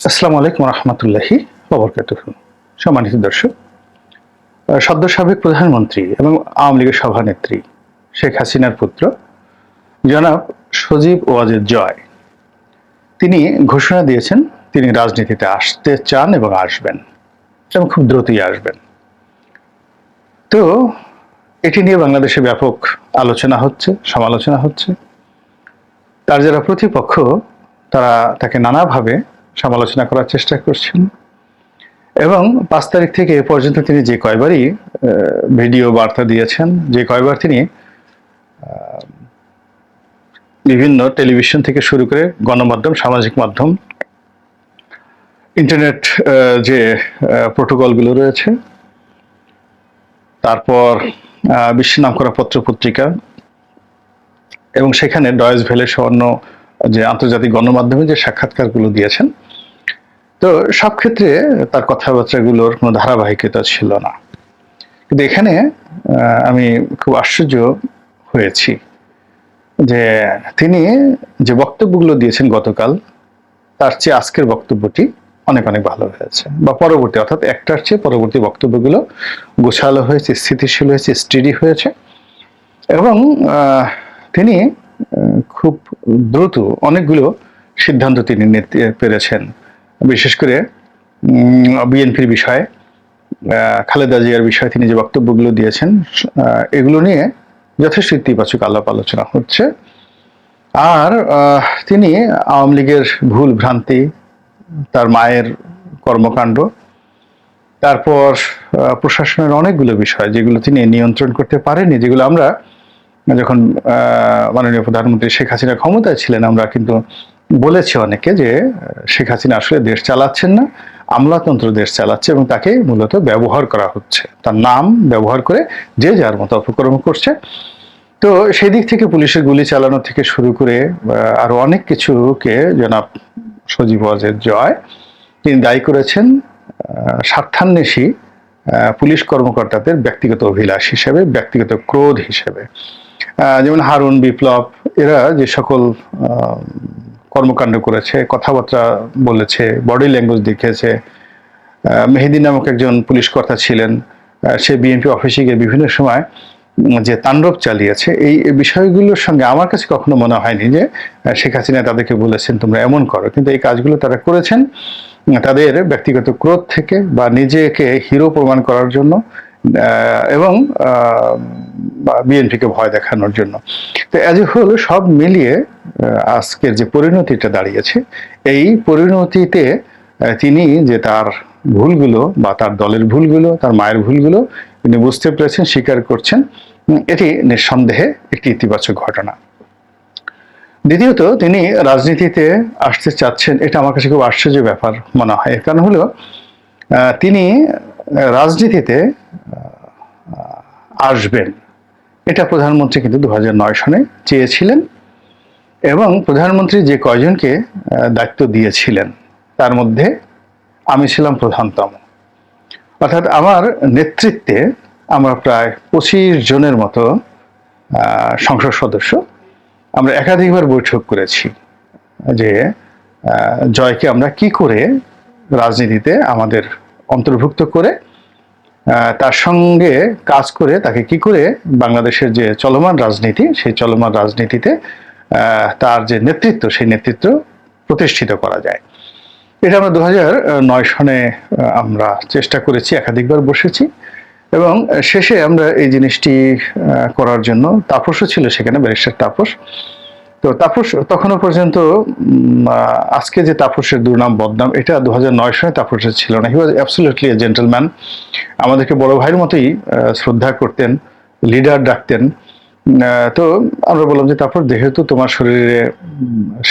আসসালামু আলাইকুম রহমতুল্লাহি সম্মানিত দর্শক সদ্য সাবেক প্রধানমন্ত্রী এবং আওয়ামী লীগের সভানেত্রী শেখ হাসিনার পুত্র জনাব সজীব ওয়াজেদ জয়, তিনি ঘোষণা দিয়েছেন তিনি রাজনীতিতে আসতে চান এবং আসবেন এবং খুব দ্রুতই আসবেন। তো এটি নিয়ে বাংলাদেশে ব্যাপক আলোচনা হচ্ছে, সমালোচনা হচ্ছে। তার যারা প্রতিপক্ষ, তারা তাকে নানাভাবে সমালোচনা করার চেষ্টা করছেন। এবং পাঁচ তারিখ থেকে এ পর্যন্ত তিনি যে কয়বারই ভিডিও বার্তা দিয়েছেন, যে কয়বার তিনি বিভিন্ন টেলিভিশন থেকে শুরু করে গণমাধ্যম, সামাজিক মাধ্যম, ইন্টারনেট যে প্রোটোকলগুলো রয়েছে, তারপর বিশ্ব নামকরা পত্র পত্রিকা এবং সেখানে ডয়েস ভেলে সহ যে আন্তর্জাতিক গণমাধ্যমে যে সাক্ষাৎকারগুলো দিয়েছেন তো সব ক্ষেত্রে তার কথাবার্তাগুলোর কোনো ধারাবাহিকতা ছিল না। কিন্তু এখানে আমি খুব আশ্চর্য হয়েছি যে তিনি যে বক্তব্যগুলো দিয়েছেন গতকাল, তার চেয়ে আজকের বক্তব্যটি অনেক অনেক ভালো হয়েছে। বা পরবর্তী, অর্থাৎ একটার চেয়ে পরবর্তী বক্তব্যগুলো গোছালো হয়েছে, স্থিতিশীল হয়েছে, স্টেডি হয়েছে। এবং তিনি খুব দ্রুত অনেকগুলো সিদ্ধান্ত তিনি নিতে পেরেছেন। বিশেষ করে বিএনপির বিষয়ে খালেদা জিয়ার বিষয়ে তিনি যে বক্তব্যগুলো দিয়েছেন এগুলো নিয়ে যথেষ্ট ইতিবাচক আলাপ আলোচনা হচ্ছে। আর তিনি আওয়ামী লীগের ভুল ভ্রান্তি, তার মায়ের কর্মকাণ্ড, তারপর প্রশাসনের অনেকগুলো বিষয় যেগুলো তিনি নিয়ন্ত্রণ করতে পারেননি, যেগুলো আমরা যখন মাননীয় প্রধানমন্ত্রী শেখ হাসিনা ক্ষমতায় ছিলেন, আমরা কিন্তু বলেছি অনেকে যে শেখ হাসিনা আসলে দেশ চালাচ্ছেন না আমলাতন্ত্র দেশ চালাচ্ছে এবং তাকে মূলত ব্যবহার করা হচ্ছে। তার নাম ব্যবহার করে যে যার মতো অপকর্ম করছে। তো সেই দিক থেকে পুলিশের গুলি চালানো থেকে শুরু করে আহ, আরও অনেক কিছুকে জনাব সজীব ওয়াজেদ জয় তিনি দায়ী করেছেন স্বার্থান্বেষী পুলিশ কর্মকর্তাদের ব্যক্তিগত অভিলাষ হিসেবে ব্যক্তিগত ক্রোধ হিসেবে। যেমন হারুন বিপ্লব এরা যে সকল কর্মকাণ্ড করেছে কথাবার্তা বলেছে বডি ল্যাঙ্গুয়েজ দেখিয়েছে। মেহেদি নামক একজন পুলিশ কর্তা ছিলেন। সে বিএনপি অফিসে গিয়ে বিভিন্ন সময় যে তাণ্ডব চালিয়েছে এই বিষয়গুলোর সঙ্গে আমার কাছে কখনো মনে হয়নি যে শেখ হাসিনা তাদেরকে বলেছেন তোমরা এমন করো। কিন্তু এই কাজগুলো তারা করেছেন তাদের ব্যক্তিগত ক্রোধ থেকে বা নিজেকে হিরো প্রমাণ করার জন্য। আহ, এবং বিএনপিকে ভয় দেখানোর জন্য। তো অ্যাজ এ হোল সব মিলিয়ে আজকের যে পরিণতিটা দাঁড়িয়েছে, এই পরিণতিতে তিনি যে তার ভুলগুলো বা তার দলের ভুলগুলো, তার মায়ের ভুলগুলো তিনি বুঝতে পেরেছেন, স্বীকার করছেন এটি নিঃসন্দেহে একটি ইতিবাচক ঘটনা। দ্বিতীয়ত, তিনি রাজনীতিতে আসতে চাচ্ছেন, এটা আমার কাছে খুব আশ্চর্য ব্যাপার মনে হয়। কারণ হলো তিনি রাজনীতিতে আসবেন। এটা প্রধানমন্ত্রী কিন্তু দু সনে চেয়েছিলেন এবং প্রধানমন্ত্রী যে কয়জনকে দায়িত্ব দিয়েছিলেন, তার মধ্যে আমি ছিলাম প্রধানতম। অর্থাৎ আমার নেতৃত্বে আমরা প্রায় পঁচিশ জনের মতো সংসদ সদস্য আমরা একাধিকবার বৈঠক করেছি যে জয়কে আমরা কি করে রাজনীতিতে আমাদের অন্তর্ভুক্ত করে তার সঙ্গে কাজ করে তাকে কি করে বাংলাদেশের যে চলমান রাজনীতি, সেই চলমান রাজনীতিতে তার যে নেতৃত্ব, সেই নেতৃত্ব প্রতিষ্ঠিত করা যায়। এটা আমরা দু নয় সনে আমরা চেষ্টা করেছি, একাধিকবার বসেছি। এবং শেষে আমরা এই জিনিসটি করার জন্য তাপসও ছিল সেখানে, ব্যারিস্টার তাপস। তো তাপস, তখনও পর্যন্ত আজকে যে তাপসের দুর্নাম বদনাম, এটা দু হাজার নয় সনে তাপসের ছিল না। হি ওয়াজ অ্যাবসলিউটলি এ জেন্টলম্যান আমাদেরকে বড় ভাইয়ের মতোই শ্রদ্ধা করতেন লিডার ডাকতেন। তো আমরা বললাম যে তারপর যেহেতু তোমার শরীরে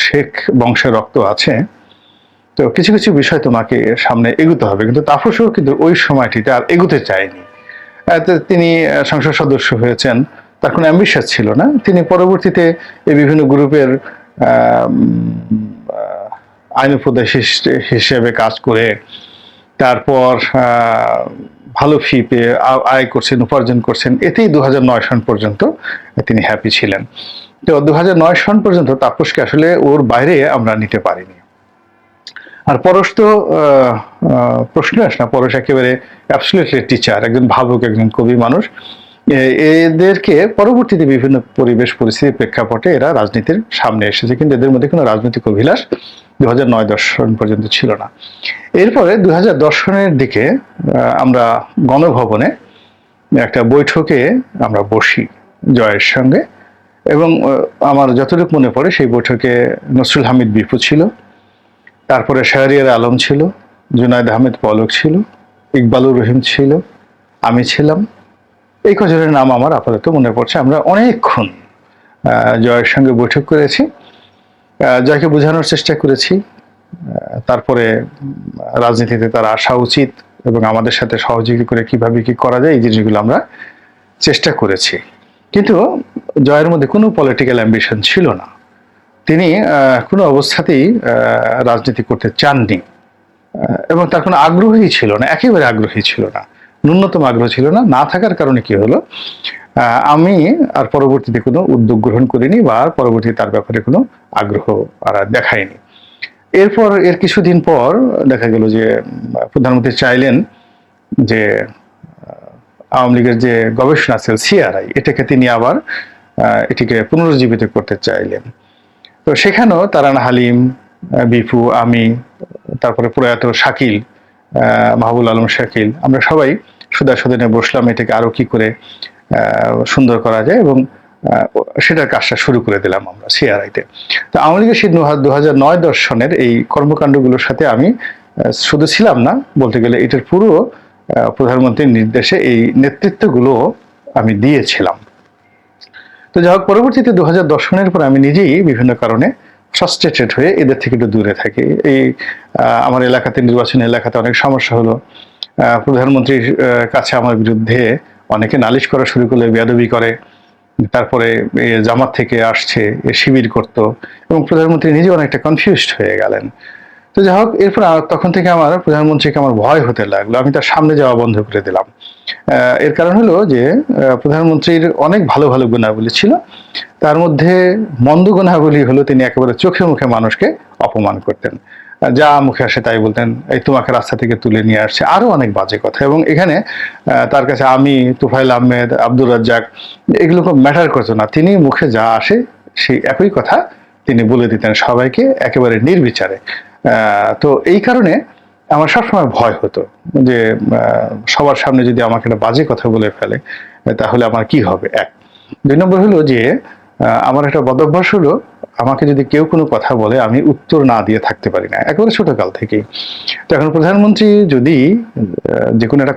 শেখ বংশের রক্ত আছে, তো কিছু কিছু বিষয় তোমাকে সামনে এগুতে হবে। কিন্তু তাপসও কিন্তু ওই সময়টিতে আর এগুতে চায়নি। তিনি সংসদ সদস্য হয়েছেন। তার কোনো অ্যাম্বিশাস ছিল না। তিনি পরবর্তীতে এই বিভিন্ন গ্রুপের আইন উপদেশ হিস- হিসেবে কাজ করে তারপর ভালো ফি পেয়ে আয় করছেন, উপার্জন করছেন। এতেই দু সন পর্যন্ত তিনি হ্যাপি ছিলেন। তো দু সন পর্যন্ত তাপসকে আসলে ওর বাইরে আমরা নিতে পারিনি। আর পরশ তো প্রশ্ন আসে না। পরশ একেবারে অ্যাবসলিউটলি টিচার একজন ভাবুক, একজন কবি মানুষ। এদেরকে পরবর্তীতে বিভিন্ন পরিবেশ পরিস্থিতির প্রেক্ষাপটে এরা রাজনীতির সামনে এসেছে। কিন্তু এদের মধ্যে কোনো রাজনৈতিক অভিলাষ দু নয় দশ সন পর্যন্ত ছিল না। এরপরে দু দশ সনের দিকে আমরা গণভবনে একটা বৈঠকে আমরা বসি জয়ের সঙ্গে এবং আমার যতটুকু মনে পড়ে সেই বৈঠকে নসরুল হামিদ বিপু ছিল, তারপরে শাহরিয়ার আলম ছিল, জুনায়দ আহমেদ পলক ছিল, ইকবালুর রহিম ছিল, আমি ছিলাম। এই কজনের নাম আমার আপাতত মনে পড়ছে। আমরা অনেকক্ষণ জয়ের সঙ্গে বৈঠক করেছি। জয়কে বোঝানোর চেষ্টা করেছি। তারপরে রাজনীতিতে তার আসা উচিত এবং আমাদের সাথে সহযোগী করে কীভাবে কি করা যায়, এই জিনিসগুলো আমরা চেষ্টা করেছি। কিন্তু জয়ের মধ্যে কোনো পলিটিক্যাল অ্যাম্বিশন ছিল না। তিনি কোনো অবস্থাতেই রাজনীতি করতে চাননি। এবং তার কোনো আগ্রহই ছিল না, একেবারে আগ্রহী ছিল না। ন্যূনতম আগ্রহ ছিল না। না থাকার কারণে কি হলো? আমি আর পরবর্তীতে কোনো উদ্যোগ গ্রহণ করিনি বা আর পরবর্তীতে তার ব্যাপারে কোনো আগ্রহ আর দেখায়নি এরপর, এর কিছুদিন পর দেখা গেল যে, প্রধানমন্ত্রী চাইলেন যে আওয়ামী লীগের যে গবেষণা সেল সিআরআই, এটাকে তিনি আবার এটিকে পুনরুজ্জীবিত করতে চাইলেন। তো সেখানেও তারান হালিম বিপু, আমি, তারপরে প্রয়াত শাকিল মাহবুল আলম শাকিল, আমরা সবাই সুদা সদনে বসলাম, এটাকে আরও কি করে সুন্দর করা যায় এবং সেটার কাজটা শুরু করে দিলাম আমরা সিআরআইতে। তো আওয়ামী লীগের সেই দু নয় দর্শনের এই কর্মকাণ্ডগুলোর সাথে আমি শুধু ছিলাম না, বলতে গেলে এটার পুরো প্রধানমন্ত্রীর নির্দেশে এই নেতৃত্বগুলো আমি দিয়েছিলাম। তো যাই হোক, পরবর্তীতে দু হাজার দর্শনের পর আমি নিজেই বিভিন্ন কারণে ফ্রাস্ট্রেটেড হয়ে এদের থেকে একটু দূরে থাকি। এই আমার এলাকাতে, নির্বাচনী এলাকাতে অনেক সমস্যা হলো। প্রধানমন্ত্রীর কাছে আমার বিরুদ্ধে অনেকে নালিশ করা শুরু করলে, বেয়াদবি করে, তারপরে জামাত থেকে আসছে, এ শিবির করত এবং প্রধানমন্ত্রী নিজে অনেকটা কনফিউজড হয়ে গেলেন। তো যাই হোক, এরপর তখন থেকে আমার প্রধানমন্ত্রীকে আমার ভয় হতে লাগল। আমি তার সামনে যাওয়া বন্ধ করে দিলাম। এর কারণ হলো যে প্রধানমন্ত্রীর অনেক ভালো ভালো গুণাবলী ছিল। তার মধ্যে মন্দ গুণাবলী হলো তিনি একেবারে চোখে মুখে মানুষকে অপমান করতেন। যা মুখে আসে তাই বলতেন, এই তোমাকে রাস্তা থেকে তুলে নিয়ে আসছে। আরও অনেক বাজে কথা। এবং এখানে তার কাছে আমি, তুফাইল আহমেদ, আব্দুর রাজ্জাক, এগুলো ম্যাটার করতো না। তিনি মুখে যা আসে, সেই একই কথা তিনি বলে দিতেন সবাইকে, একেবারে নির্বিচারে। তো এই কারণে আমার সবসময় ভয় হতো যে সবার সামনে যদি আমাকে একটা বাজে কথা বলে ফেলে, তাহলে আমার কি হবে? এক। দুই নম্বর হলো যে আমার একটা বদভ্যাস হলো আমাকে যদি কেউ কোনো কথা বলে, আমি উত্তর না দিয়ে থাকতে পারি না। একেবারে ছোটকাল থেকেই। তো এখন প্রধানমন্ত্রী যদি যে কোনো একটা